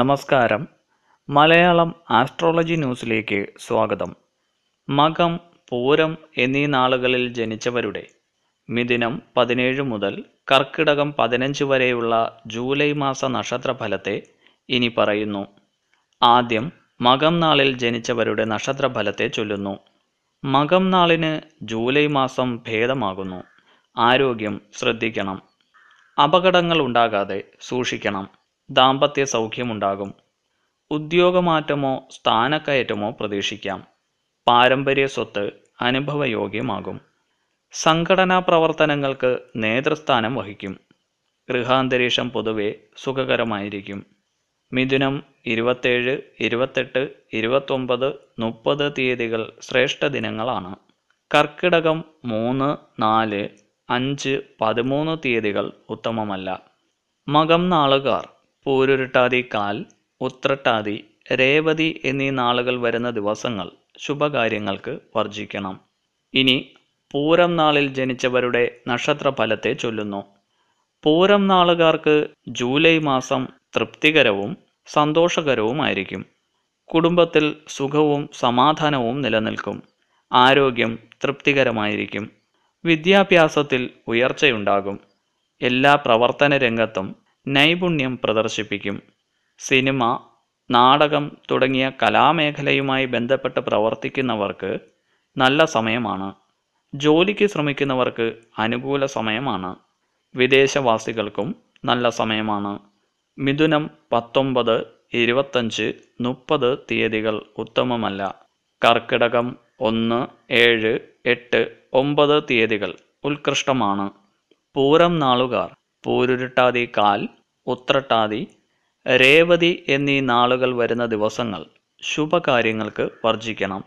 നമസ്കാരം. മലയാളം ആസ്ട്രോളജി ന്യൂസിലേക്ക് സ്വാഗതം. മകം പൂരം എന്നീ നാളുകളിൽ ജനിച്ചവരുടെ മിഥുനം പതിനേഴ് മുതൽ കർക്കിടകം പതിനഞ്ച് വരെയുള്ള ജൂലൈ മാസ നക്ഷത്രഫലത്തെ ഇനി പറയുന്നു. ആദ്യം മകം നാളിൽ ജനിച്ചവരുടെ നക്ഷത്രഫലത്തെ ചൊല്ലുന്നു. മകം നാളിന് ജൂലൈ മാസം ഭേദമാകുന്നു. ആരോഗ്യം ശ്രദ്ധിക്കണം. അപകടങ്ങൾ ഉണ്ടാകാതെ സൂക്ഷിക്കണം. ദാമ്പത്യ സൗഖ്യമുണ്ടാകും. ഉദ്യോഗമാറ്റമോ സ്ഥാനക്കയറ്റമോ പ്രതീക്ഷിക്കാം. പാരമ്പര്യ സ്വത്ത് അനുഭവയോഗ്യമാകും. സംഘടനാ പ്രവർത്തനങ്ങൾക്ക് നേതൃസ്ഥാനം വഹിക്കും. ഗൃഹാന്തരീക്ഷം പൊതുവെ സുഖകരമായിരിക്കും. മിഥുനം ഇരുപത്തേഴ് ഇരുപത്തെട്ട് ഇരുപത്തൊമ്പത് മുപ്പത് തീയതികൾ ശ്രേഷ്ഠ ദിനങ്ങളാണ്. കർക്കിടകം മൂന്ന് നാല് അഞ്ച് പതിമൂന്ന് തീയതികൾ ഉത്തമമല്ല. മകം നാളുകാർ പൂരുരുട്ടാതി കാൽ ഉത്രട്ടാതി രേവതി എന്നീ നാളുകൾ വരുന്ന ദിവസങ്ങൾ ശുഭകാര്യങ്ങൾക്ക് വർജിക്കണം ഇനി പൂരം നാളിൽ ജനിച്ചവരുടെ നക്ഷത്രഫലത്തെ ചൊല്ലുന്നു. പൂരം നാളുകാർക്ക് ജൂലൈ മാസം തൃപ്തികരവും സന്തോഷകരവുമായിരിക്കും. കുടുംബത്തിൽ സുഖവും സമാധാനവും നിലനിൽക്കും. ആരോഗ്യം തൃപ്തികരമായിരിക്കും. വിദ്യാഭ്യാസത്തിൽ ഉയർച്ചയുണ്ടാകും. എല്ലാ പ്രവർത്തന രംഗത്തും നൈപുണ്യം പ്രദർശിപ്പിക്കും. സിനിമ നാടകം തുടങ്ങിയ കലാമേഖലയുമായി ബന്ധപ്പെട്ട് പ്രവർത്തിക്കുന്നവർക്ക് നല്ല സമയമാണ്. ജോലിക്ക് ശ്രമിക്കുന്നവർക്ക് അനുകൂല സമയമാണ്. വിദേശവാസികൾക്കും നല്ല സമയമാണ്. മിഥുനം പത്തൊമ്പത് ഇരുപത്തഞ്ച് മുപ്പത് തീയതികൾ ഉത്തമമല്ല. കർക്കിടകം ഒന്ന് ഏഴ് എട്ട് ഒമ്പത് തീയതികൾ ഉത്കൃഷ്ടമാണ്. പൂരം നാളുകാർ പൂരുരുട്ടാതി കാൽ ഉത്രട്ടാതി രേവതി എന്നീ നാളുകൾ വരുന്ന ദിവസങ്ങൾ ശുഭകാര്യങ്ങൾക്ക് വർജിക്കണം